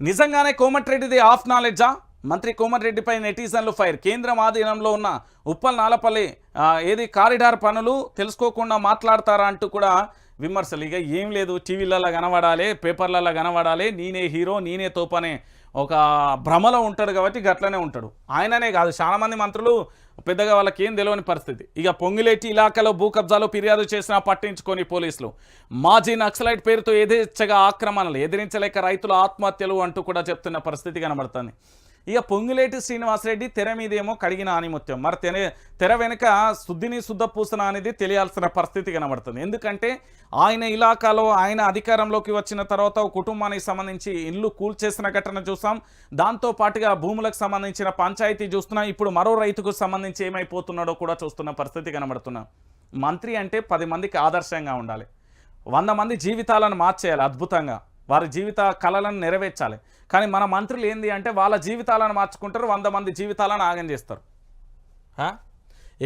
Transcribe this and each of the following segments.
నిజంగానే కోమటిరెడ్డిది ఆఫ్ నాలెడ్జా మంత్రి కోమటిరెడ్డిపై నెటిజన్లు ఫైర్. కేంద్రం ఆధీనంలో ఉన్న ఉప్పల్ నాలపల్లి ఏది కారిడార్ పనులు తెలుసుకోకుండా మాట్లాడతారా అంటూ కూడా విమర్శలు ఇక ఏం లేదు టీవీలలో కనబడాలి పేపర్లలో కనబడాలి నేనే హీరో నేనే తోపనే. ఒక భ్రమలో ఉంటాడు కాబట్టి గట్లనే ఉంటాడు. ఆయననే కాదు చాలామంది మంత్రులు పెద్దగా వాళ్ళకి ఏం తెలియని పరిస్థితి. ఇక పొంగిలేటి ఇలాకాలో భూ కబ్జాలో ఫిర్యాదు చేసినా పట్టించుకొని పోలీసులు. మాజీ నక్సలైట్ పేరుతో ఎదిరించగా ఆక్రమణలు ఎదిరించలేక రైతుల ఆత్మహత్యలు అంటూ కూడా చెప్తున్న పరిస్థితి కనబడుతుంది. ఇక పొంగులేటి శ్రీనివాసరెడ్డి తెర మీదేమో కడిగిన ఆనిమత్యం. మరి తెర తెర వెనుక శుద్ధిని శుద్ధ పూసన అనేది తెలియాల్సిన పరిస్థితి కనబడుతుంది. ఎందుకంటే ఆయన ఇలాకాలో ఆయన అధికారంలోకి వచ్చిన తర్వాత కుటుంబానికి సంబంధించి ఇల్లు కూల్చేసిన ఘటన చూసాం. దాంతో పాటుగా భూములకు సంబంధించిన పంచాయతీ చూస్తున్నాం ఇప్పుడు మరో రైతుకు సంబంధించి ఏమైపోతున్నాడో కూడా చూస్తున్న పరిస్థితి కనబడుతున్నాం. మంత్రి అంటే పది మందికి ఆదర్శంగా ఉండాలి. వంద మంది జీవితాలను మార్చేయాలి అద్భుతంగా. వారి జీవిత కళలను నెరవేర్చాలి. కానీ మన మంత్రులు ఏంది అంటే వాళ్ళ జీవితాలను మార్చుకుంటారు వంద మంది జీవితాలను ఆగం చేస్తారు.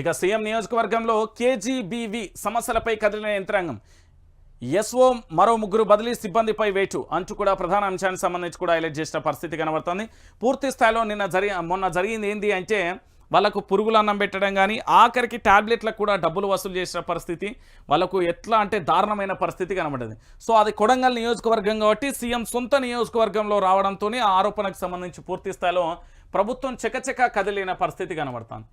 ఇక సీఎం నియోజకవర్గంలో కేజీబీవి సమస్యలపై కదిలిన యంత్రాంగం. ఎస్ఓ మరో ముగ్గురు బదిలీ సిబ్బందిపై వేటు అంచు కూడా ప్రధాన అంశానికి సంబంధించి కూడా హైలైట్ చేసిన పరిస్థితి కనబడుతుంది. పూర్తి స్థాయిలో నిన్న జరి మొన్న జరిగింది ఏంది అంటే వాళ్ళకు పురుగులు అన్నం పెట్టడం కానీ ఆఖరికి టాబ్లెట్లకు కూడా డబ్బులు వసూలు చేసిన పరిస్థితి వాళ్ళకు ఎట్లా అంటే దారుణమైన పరిస్థితి కనబడింది సో అది కొడంగల్ నియోజకవర్గం కాబట్టి సీఎం సొంత నియోజకవర్గంలో రావడంతోనే ఆ ఆరోపణకు సంబంధించి పూర్తి స్థాయిలో ప్రభుత్వం చకచక కదిలిన పరిస్థితి కనబడుతుంది.